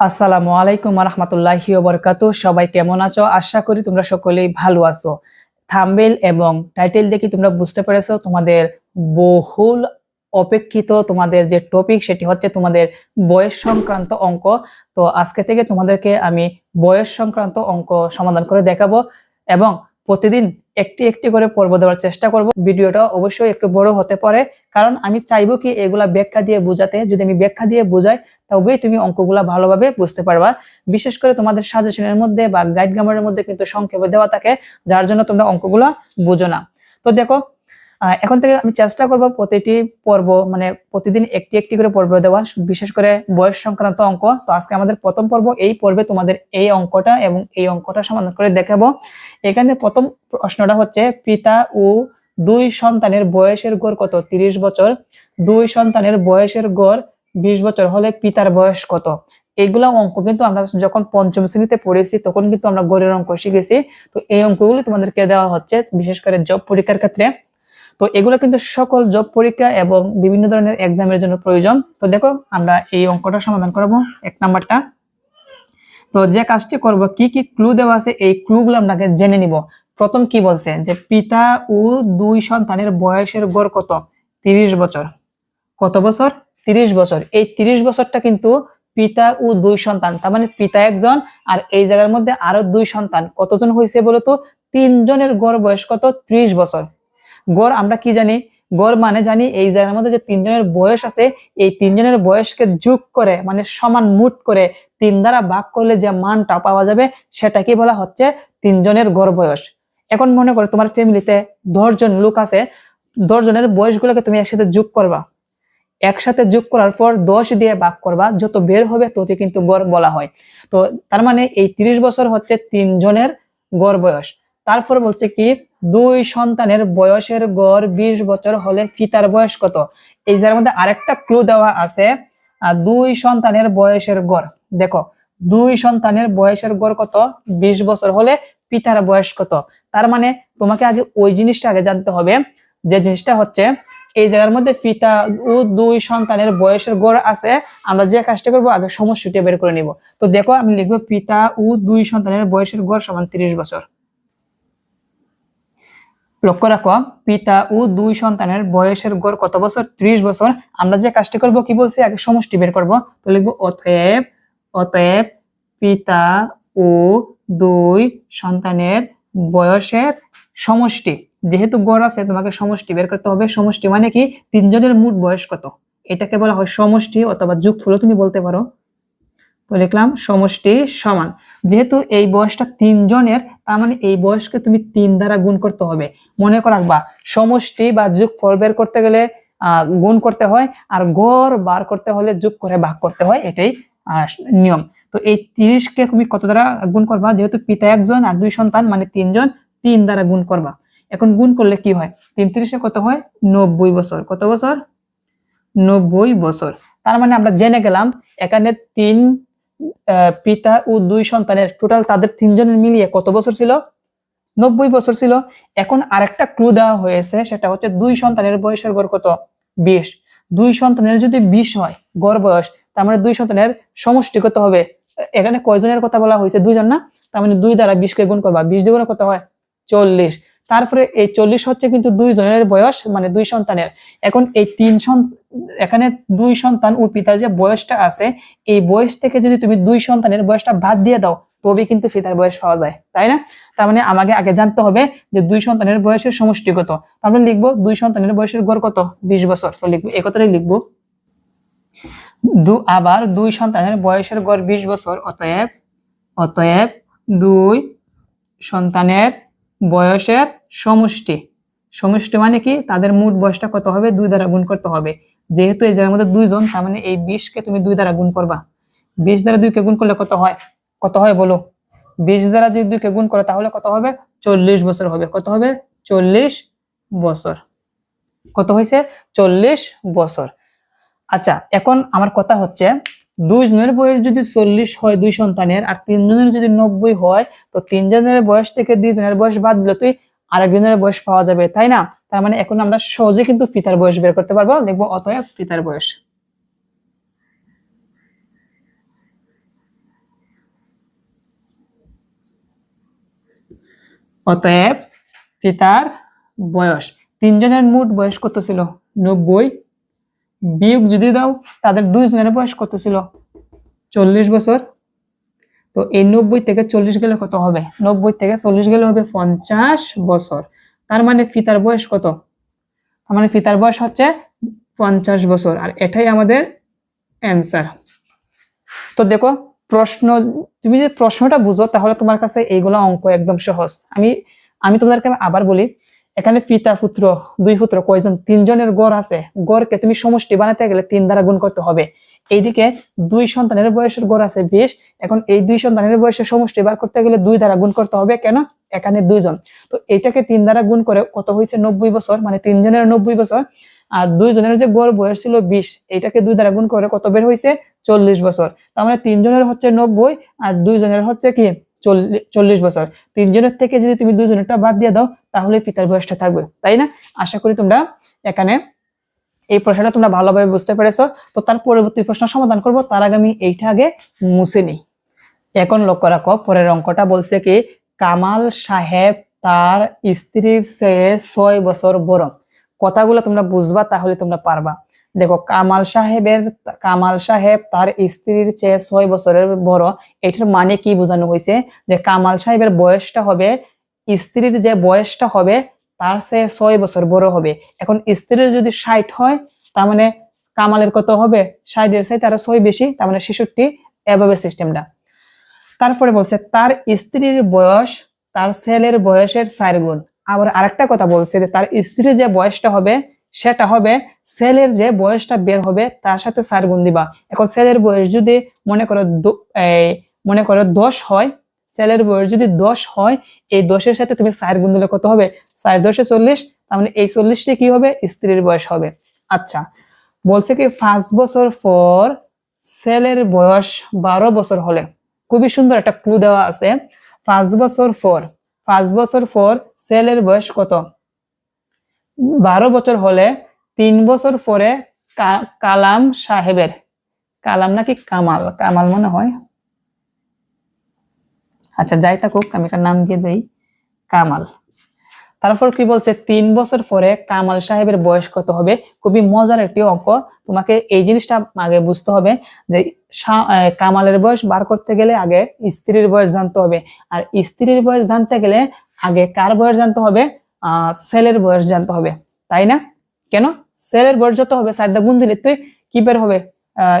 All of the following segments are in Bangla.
আসসালামু আলাইকুম রহমতুল্লাহি বরকাত সবাই কেমন আছো? আশা করি তোমরা সকলেই ভালো আছো। থামবেল এবং টাইটেল দেখি তোমরা বুঝতে পেরেছ, তোমাদের বহুল অপেক্ষিত তোমাদের যে টপিক সেটি হচ্ছে তোমাদের বয়স সংক্রান্ত অঙ্ক। তো আজকে থেকে তোমাদেরকে আমি বয়স সংক্রান্ত অঙ্ক সমাধান করে দেখাবো এবং প্রতিদিন একটি একটি করে পর্ব দেওয়ার চেষ্টা করব। ভিডিওটা অবশ্যই একটু বড় হতে পারে, কারণ আমি চাইব কি এগুলা ব্যাখ্যা দিয়ে বোঝাতে। যদি আমি ব্যাখ্যা দিয়ে বোঝাই, তবেই তুমি অঙ্কগুলা ভালোভাবে বুঝতে পারবা। বিশেষ করে তোমাদের সাজেশনের মধ্যে বা গাইড গ্রামারের মধ্যে কিন্তু সংক্ষেপে দেওয়া থাকে, যার জন্য তোমরা অঙ্কগুলা বুঝো না। তো দেখো এখন থেকে আমি চেষ্টা করব প্রতিটি পর্ব মানে প্রতিদিন একটি একটি করে পর্ব দেওয়া বিশেষ করে বয়স সংক্রান্ত অঙ্ক। তো আজকে আমাদের প্রথম পর্ব, এই পর্বে তোমাদের এই অঙ্কটা এবং এই অঙ্কটা সমাধান করে দেখাবো। এখানে প্রথম প্রশ্নটা হচ্ছে, পিতা ও দুই সন্তানের বয়সের গড় কত? তিরিশ বছর। দুই সন্তানের বয়সের গড় বিশ বছর, হলে পিতার বয়স কত? এইগুলা অঙ্ক কিন্তু আমরা যখন পঞ্চম শ্রেণীতে পড়েছি, তখন কিন্তু আমরা গড়ের অঙ্ক শিখেছি। তো এই অঙ্কগুলি তোমাদেরকে দেওয়া হচ্ছে, বিশেষ করে জব পরীক্ষার ক্ষেত্রে। তো এগুলো কিন্তু সকল জব পরীক্ষা এবং বিভিন্ন ধরনের এক্সামের জন্য প্রয়োজন। তো দেখো, আমরা এই অঙ্কটা সমাধান করব এক নাম্বারটা। তো যে কাজটি করব, কি কি ক্লু দেওয়া আছে, এই ক্লুগুলো আপনাকে জেনে নিব। প্রথম কি বলছে? যে পিতা ও দুই সন্তানের বয়সের গড় কত? তিরিশ বছর। কত বছর? তিরিশ বছর। এই তিরিশ বছরটা কিন্তু পিতা ও দুই সন্তান, তার মানে পিতা একজন আর এই জায়গার মধ্যে আরও দুই সন্তান। কতজন হয়েছে বলতো? তিনজনের গড় বয়স কত? ত্রিশ বছর। গড় আমরা কি জানি? গড় মানে জানি এই জায়গার মধ্যে যে তিনজনের বয়স আছে, এই তিনজনের বয়সকে যোগ করে মানে সমান মুট করে তিন দ্বারা ভাগ করলে যে মানটা পাওয়া যাবে সেটা কি বলা হচ্ছে তিনজনের গড় বয়স। এখন মনে করো তোমার ফ্যামিলিতে দশজন লোক আছে, দশজনের বয়সগুলোকে তুমি একসাথে যোগ করবা। একসাথে যোগ করার পর দশ দিয়ে ভাগ করবা, যত বের হবে তত কিন্তু গড় বলা হয়। তো তার মানে এই তিরিশ বছর হচ্ছে তিনজনের গড় বয়স। তারপর বলছে কি, দুই সন্তানের বয়সের গড় বিশ বছর হলে পিতার বয়স কত? এই যার মধ্যে আরেকটা ক্লু দেওয়া আছে। দুই সন্তানের বয়সের গড়। দেখো, দুই সন্তানের বয়সের গড় কত? বিশ বছর হলে পিতার বয়স কত? তার মানে তোমাকে আগে ওই জিনিসটা আগে জানতে হবে। যে জিনিসটা হচ্ছে, এই জায়গার মধ্যে পিতা ও দুই সন্তানের বয়সের গড় আছে। আমরা যে কাজটা করব, আগে সমস্যাটি বের করে নিব। তো দেখো, আমি লিখব পিতা ও দুই সন্তানের বয়সের গড় সমান তিরিশ বছর। লক্ষ্য রাখো, পিতা ও দুই সন্তানের বয়সের গড় কত বছর? ত্রিশ বছর। আমরা যে কাজটি করব, কি বলছি? আগে সমষ্টি বের করব। তো লিখব, অতএব অতএব পিতা ও দুই সন্তানের বয়সের সমষ্টি। যেহেতু গড় আছে, তোমাকে সমষ্টি বের করতে হবে। সমষ্টি মানে কি? তিনজনের মোট বয়স কত? এটাকে বলা হয় সমষ্টি অথবা যুগফলও তুমি বলতে পারো। তো লিখলাম, সমষ্টি সমান। যেহেতু এই বয়সটা তিনজনের, তার মানে এই বয়সকে তুমি তিন দ্বারা গুণ করতে হবে। মনে রাখবা, সমষ্টি বা যোগফল বের করতে গেলে গুণ করতে হয়, আর গড় বার করতে হলে যোগ করে ভাগ করতে হয়, এটাই নিয়ম। তো এই তিরিশকে তুমি কত দ্বারা গুণ করবা? যেহেতু পিতা একজন আর দুই সন্তান মানে তিনজন, তিন দ্বারা গুণ করবা। এখন গুণ করলে কি হয়? তিন তিরিশে কত হয়? নব্বই বছর। কত বছর? নব্বই বছর। তার মানে আমরা জেনে গেলাম, এখানে তিন পিতা ও দুই সন্তানের টোটাল তাদের তিনজনের মিলিয়ে কত বছর ছিল? নব্বই বছর ছিল। এখন আরেকটা ক্লু দেওয়া হয়েছে, সেটা হচ্ছে দুই সন্তানের বয়সের গড় কত? বিশ। দুই সন্তানের যদি বিশ হয়, গড় বয়স, তার মানে দুই সন্তানের সমষ্টি কত হবে। এখানে কয়জনের কথা বলা হয়েছে? দুইজন না? তার মানে দুই দ্বারা বিশকে গুণ করবা। বিশ দ্বিগুণে কত হয়? চল্লিশ। তারপরে এই চল্লিশ হচ্ছে কিন্তু দুই জনের বয়স মানে দুই সন্তানের। এখন এই তিন এখানে দুই সন্তান ও পিতার যে বয়সটা আছে, এই বয়স থেকে যদি তুমি দুই সন্তানের বয়সটা বাদ দিয়ে দাও তবে কিন্তু পিতার বয়স পাওয়া যায়, তাই না? তার মানে আমাকে আগে জানতে হবে যে দুই সন্তানের বয়সের সমষ্টি কত। তো আমরা লিখব দুই সন্তানের বয়সের গড় কত, বিশ বছর। তো লিখব এই লিখব। দু আবার দুই সন্তানের বয়সের গড় বিশ বছর, অতএব অতএব দুই সন্তানের বয়সের সমষ্টি। সমষ্টি মানে কি? তাদের মোট বয়সটা কত হবে? দুই দ্বারা গুণ করতে হবে। যেহেতু এই জায়গার মধ্যে দুইজন, তার মানে এই বিশকে তুমি দুই দ্বারা গুণ করবা। বিশ দ্বারা দুইকে গুণ করলে কত হয়? কত হয় বলো? বিশ দ্বারা যদি দুইকে গুণ করো, তাহলে কত হবে? চল্লিশ বছর হবে। কত হবে? চল্লিশ বছর। কত হয়েছে? চল্লিশ বছর। আচ্ছা এখন আমার কথা হচ্ছে, দুইজনের বয়স যদি চল্লিশ হয় দুই সন্তানের, আর তিনজনের যদি নব্বই হয়, তো তিনজনের বয়স থেকে দুইজনের বয়স বাদ দিলে তুই আরেকজনের বয়স পাওয়া যাবে, তাই না? তার মানে এখন আমরা সহজে কিন্তু ফিতার বয়স বের করতে পারব। লিখব অতএব ফিতার বয়স। অতএব পিতার বয়স। তিনজনের মোট বয়স কত ছিল? নব্বই। বিয়োগ যদি দাও, তাদের দুইজনের বয়স কত ছিল? চল্লিশ বছর। তো এই নব্বই থেকে চল্লিশ গেলে কত হবে? নব্বই থেকে চল্লিশ গেলে হবে পঞ্চাশ বছর। তার মানে পিতার বয়স কত? তার মানে পিতার বয়স হচ্ছে পঞ্চাশ বছর। আর এটাই আমাদের অ্যান্সার তো দেখো, প্রশ্ন, তুমি যে প্রশ্নটা বুঝো, তাহলে তোমার কাছে এইগুলো অঙ্ক একদম সহজ। আমি আমি তোমাদেরকে আবার বলি, এখানে পিতা পুত্র, দুই পুত্র, কয়জন? তিনজনের গড় আছে। গড়কে তুমি সমষ্টি বানাতে গেলে তিন দ্বারা গুণ করতে হবে। এইদিকে দুই সন্তানের বয়সের গড় আছে বিশ। এখন এই দুই সন্তানের বয়সের সমষ্টি বার করতে গেলে দুই দ্বারা গুণ করতে হবে। কেন? এখানে দুইজন। তো এইটাকে তিন দ্বারা গুণ করে কত হয়েছে? নব্বই বছর। মানে তিনজনের নব্বই বছর। আর দুইজনের যে গড় বয়স ছিল বিশ এইটাকে দুই দ্বারা গুণ করে কত বের হয়েছে? চল্লিশ বছর। তার মানে তিনজনের হচ্ছে নব্বই আর দুইজনের হচ্ছে কি? চল্লিশ বছর। তিনজনের থেকে যদি তুমি দুইজনেরটা বাদ দিয়ে দাও, তাহলে পিতার বয়সটা থাকবে। তাই না? আশা করি তোমরা এখানে এই প্রশ্নটা তোমরা ভালোভাবে বুঝতে পেরেছ। তো তার পরবর্তী প্রশ্ন সমাধান করব। তার আগে আমি এইটা আগে মুছে নিই। এখন লক্ষ্য রাখো, পরের অঙ্কটা বলছে কি, কামাল সাহেব তার স্ত্রীর চেয়ে ছয় বছর বড়। কথাগুলো তোমরা বুঝবা, তাহলে তোমরা পারবা। দেখো, কামাল সাহেবের, কামাল সাহেব তার স্ত্রীর চেয়ে ছয় বছরের বড়। এটার মানে কি বোঝানো হয়েছে? যে কামাল সাহেবের বয়সটা হবে, স্ত্রীর যে বয়সটা হবে তার চেয়ে ছয় বছর বড় হবে। এখন স্ত্রীর যদি ষাট হয়, তার মানে কামালের কত হবে? ষাটের চাই তার ছয় বেশি, তার মানে ছেষট্টি এভাবে সিস্টেমটা তারপরে বলছে, তার স্ত্রীর বয়স তার ছেলের বয়সের চার গুণ। আবার আরেকটা কথা বলছে যে, তার স্ত্রীর যে বয়সটা হবে, সেটা হবে ছেলের যে বয়সটা বের হবে, তার সাথে চার গুণ দিবা। এখন ছেলের বয়স যদি মনে করো মনে করো দশ হয় ছেলের বয়স যদি দশ হয়, এই দশের সাথে তুমি চার গুণ দিলে কত হবে? চার দশে চল্লিশ, তার মানে এই চল্লিশটি কি হবে? স্ত্রীর বয়স হবে। আচ্ছা বলছে কি, পাঁচ বছর পর ছেলের বয়স বারো বছর হলে। খুবই সুন্দর একটা ক্লু দেওয়া আছে। পাঁচ বছর পর, পাঁচ বছর পর ছেলের বয়স কত? বারো বছর হলে তিন বছর পরে কালাম সাহেবের। কালাম নাকি কামাল? কামাল মনে হয়। আচ্ছা যাই থাকুক, আমি একটা নাম দিয়ে দেই, কামাল। তারপর কি বলছে? তিন বছর পরে কামাল সাহেবের বয়স কত হবে? খুবই মজার একটি অঙ্ক। তোমাকে এই জিনিসটা আগে বুঝতে হবে যে কামালের বয়স বার করতে গেলে আগে স্ত্রীর বয়স জানতে হবে। আর স্ত্রীর বয়স জানতে গেলে আগে কার বয়স জানতে হবে? আহ ছেলের বয়স জানতে হবে। তাই না? কেন? ছেলের বয়স যত হবে চারটা গুণ দিলে তুই কি বের হবে?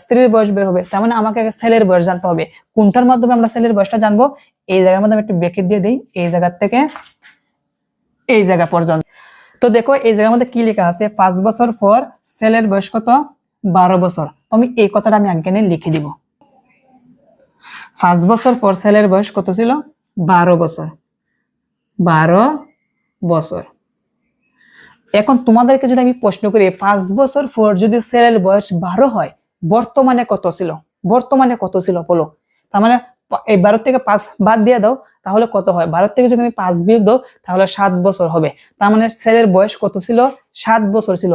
স্ত্রীর বয়স বের হবে, তার মানে আমাকে ছেলের বয়স জানতে হবে। কোনটার মাধ্যমে আমরা ছেলের বয়সটা জানব? এই জায়গার মধ্যে আমি একটু ব্রেকেট দিয়ে দিই, এই জায়গার থেকে এই জায়গা পর্যন্ত। তো দেখো, এই জায়গার মধ্যে কি লেখা আছে? পাঁচ বছর পর ছেলের বয়স কত? বারো বছর। আমি এই কথাটা আমি আজ্ঞানে লিখে দিব। পাঁচ বছর পর ছেলের বয়স কত ছিল? বারো বছর। বারো বছর। এখন তোমাদেরকে যদি আমি প্রশ্ন করি, পাঁচ বছর পর যদি ছেলের বয়স বারো হয় বর্তমানে কত ছিল? বর্তমানে কত ছিল বলো? তার মানে এই বারো থেকে পাঁচ বাদ দিয়ে দাও, তাহলে কত হয়? বারো থেকে যদি আমি পাঁচ বিয়োগ দাও, তাহলে সাত বছর হবে। তার মানে ছেলের বয়স কত ছিল? সাত বছর ছিল।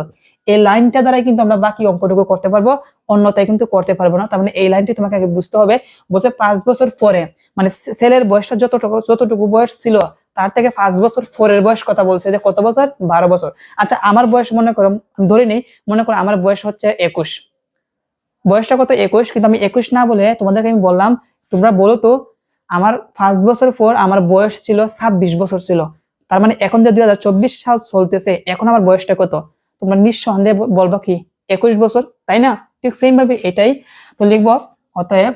এই লাইনটা দ্বারাই কিন্তু আমরা বাকি অঙ্কটুকু করতে পারব, অন্যথায় কিন্তু করতে পারব না। তার মানে এই লাইনটি তোমাকে আগে বুঝতে হবে, বলছে পাঁচ বছর পরে মানে ছেলের বয়সটা যতটুকু যতটুকু বয়স ছিল, তার থেকে পাঁচ বছর পরের বয়স কথা বলছে যে কত বছর? বারো বছর। আচ্ছা আমার বয়স মনে করো ধরে নেই, মনে করো আমার বয়স হচ্ছে একুশ। বয়সটা কত? একুশ, কিন্তু আমি একুশ না বলে তোমাদেরকে আমি বললাম, তোমরা বলো তো, আমার পাঁচ বছর পর আমার বয়স ছিল ছাব্বিশ বছর ছিল। তার মানে এখন যে দুই সাল চলতেছে, এখন আমার বয়সটা কত? তোমরা নিঃসন্দেহে বলবা কি, একুশ বছর, তাই না? ঠিক সেম ভাবে এটাই। তো লিখব, অতএব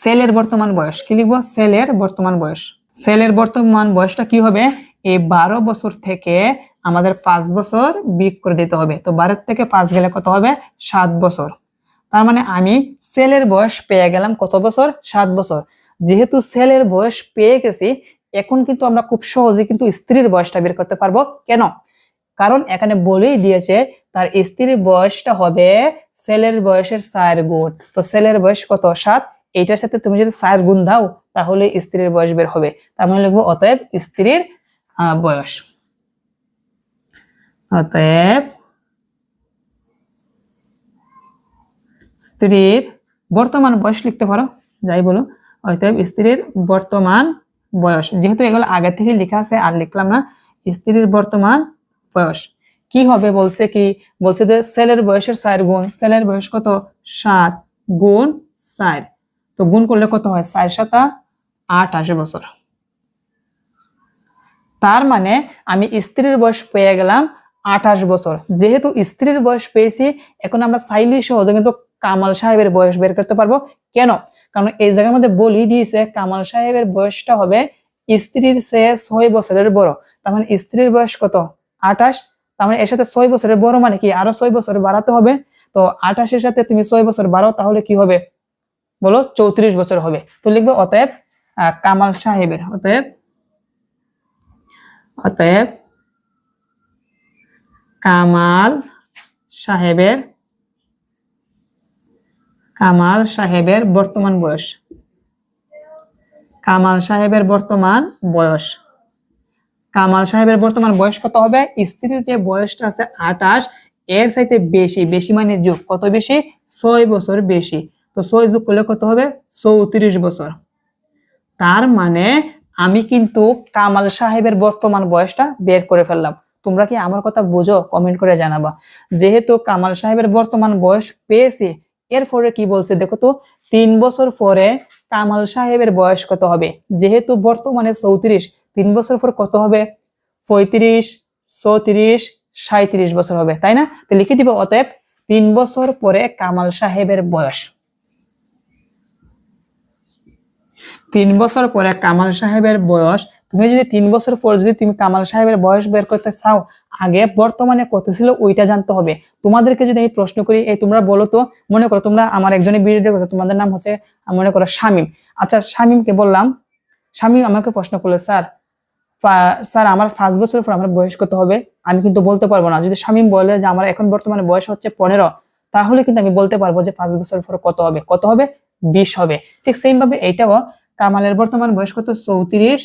সেলের বর্তমান বয়স, কি লিখব? সেলের বর্তমান বয়স। সেলের বর্তমান বয়সটা কি হবে? এই বারো বছর থেকে আমাদের পাঁচ বছর বিয়োগ করে দিতে হবে। তো বারো থেকে পাঁচ গেলে কত হবে? সাত বছর। তার মানে আমি সেলের বয়স পেয়ে গেলাম কত বছর? সাত বছর। যেহেতু সেলের বয়স পেয়ে গেছি, এখন কিন্তু আমরা খুব সহজে কিন্তু স্ত্রীর বয়সটা বের করতে পারব। কেন? কারণ এখানে বলেই দিয়েছে, তার স্ত্রীর বয়সটা হবে সেলের বয়সের চার গুণ। তো সেলের বয়স কত? সাত। এইটার সাথে তুমি যদি চার গুণ দাও, তাহলে স্ত্রীর বয়স বের হবে। তার মানে লিখব, অতএব স্ত্রীর বয়স। অতএব স্ত্রীর বর্তমান বয়স লিখতে পারো, যাই বলো। অতএব স্ত্রীর বর্তমান বয়স, যেহেতু এগুলো আগে থেকে লেখা আছে, আর লিখলাম না, স্ত্রীর বর্তমান বয়স। কি হবে বলছে কি? বলছে যে ছেলের বয়সের চার গুণ ছেলের বয়স কত? সাত গুণ চার। তো গুণ করলে কত হয়? চার সাতা আটাশ বছর। তার মানে আমি স্ত্রীর বয়স পেয়ে গেলাম আঠাশ বছর। যেহেতু স্ত্রীর বয়স পেয়েছি, এখন আমরা চাইলেই সহজে কিন্তু কামাল সাহেবের বয়স বের করতে পারব। কেন? কারণ এই জায়গার মধ্যে বলি দিয়েছে, কামাল সাহেবের বয়সটা হবে স্ত্রীর চেয়ে ছয় বছরের বড়। তার মানে স্ত্রীর বয়স কত? আঠাশ। তার মানে এর সাথে ছয় বছরের বড় মানে কি? আরও ছয় বছর বাড়াতে হবে। তো আঠাশের সাথে তুমি ছয় বছর বাড়াও, তাহলে কি হবে? বলো চৌত্রিশ বছর হবে। তো লিখবে অতএব কামাল সাহেবের, অতএব অতএব কামাল সাহেবের কামাল সাহেবের বর্তমান বয়স। কামাল সাহেবের বর্তমান বয়স। কামাল সাহেবের বর্তমান বয়স কত হবে? স্ত্রীর যে বয়সটা আছে আঠাশ, এর চাইতে বেশি বেশি মানে যোগ। কত বেশি? ছয় বছর বেশি। তো ছয় যোগ করলে কত হবে? চৌত্রিশ বছর। তার মানে আমি কিন্তু কামাল সাহেবের বর্তমান বয়সটা বের করে ফেললাম। তোমরা কি আমার কথা বুঝো? কমেন্ট করে জানাবা। যেহেতু কামাল সাহেবের বর্তমান বয়স পেয়েছে, এরপরে কি বলছে দেখো তো, তিন বছর পরে কামাল সাহেবের বয়স কত হবে? যেহেতু বর্তমানে চৌত্রিশ, তিন বছর পর কত হবে? পঁয়ত্রিশ চৌত্রিশ সাঁত্রিশ বছর হবে, তাই না? তো লিখে দিব, অতএব তিন বছর পরে কামাল সাহেবের বয়স। তিন বছর পরে কামাল সাহেবের বয়স, তুমি যদি তিন বছর পর যদি তুমি কামাল সাহেবের বয়স বের করতে চাও, আগে বর্তমানে কত ছিল ওইটা জানতে হবে। তোমাদেরকে যদি আমি প্রশ্ন করি, এই তোমরা বলো তো, মনে করো তোমরা আমার একজনের ভিডিও দেখছ তোমাদের নাম হচ্ছে মনে করো শামিম। আচ্ছা শামিমকে বললাম, শামিম আমাকে প্রশ্ন করল, স্যার স্যার, আমার পাঁচ বছর পর আমার বয়স কত হবে? আমি কিন্তু বলতে পারব না। যদি শামিম বলে যে, আমার এখন বর্তমানে বয়স হচ্ছে পনেরো তাহলে কিন্তু আমি বলতে পারব যে, পাঁচ বছর পর কত হবে। কত হবে? বিশ হবে। ঠিক সেম ভাবে এইটাও কামালের বর্তমান বয়স কত? চৌত্রিশ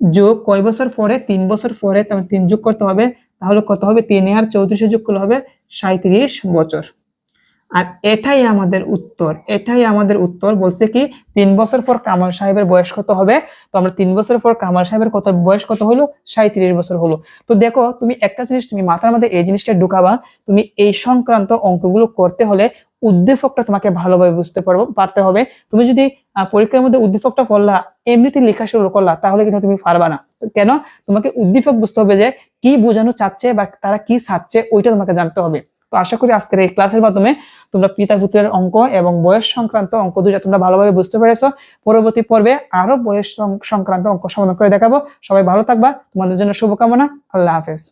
যোগ কয় বছর? পরে তিন বছর পরে তিন যোগ করতে হবে। তাহলে কত হবে? তিন আর চৌত্রিশে যোগ করলে হবে সাঁত্রিশ বছর। আর এটাই আমাদের উত্তর, এটাই আমাদের উত্তর। বলছে কি, তিন বছর পর কামাল সাহেবের বয়স কত হবে? তো আমরা তিন বছর পর কামাল সাহেবের কত, বয়স কত হলো? সাঁত্রিশ বছর হলো। তো দেখো, তুমি একটা জিনিস তুমি মাথার মধ্যে এই জিনিসটা ঢুকাবা, তুমি এই সংক্রান্ত অঙ্কগুলো করতে হলে উদ্দীপকটা তোমাকে ভালোভাবে বুঝতে পারব, পারতে হবে। তুমি যদি পরীক্ষার মধ্যে উদ্দীপকটা পড়লা এমনিতে লেখা শুরু করলা, তাহলে কিন্তু তুমি পারবা না। কেন? তোমাকে উদ্দীপক বুঝতে হবে যে কি বোঝানো চাচ্ছে বা তারা কি চাচ্ছে ওইটা তোমাকে জানতে হবে। তো আশা করি আজকের এই ক্লাসের মাধ্যমে তোমরা পিতা পুত্রের অঙ্ক এবং বয়স সংক্রান্ত অঙ্ক দুইটা তোমরা ভালোভাবে বুঝতে পেরেছ। পরবর্তী পর্বে আরও বয়স সংক্রান্ত অঙ্ক সমাধান করে দেখাবো। সবাই ভালো থাকবা। তোমাদের জন্য শুভকামনা। আল্লাহ হাফেজ।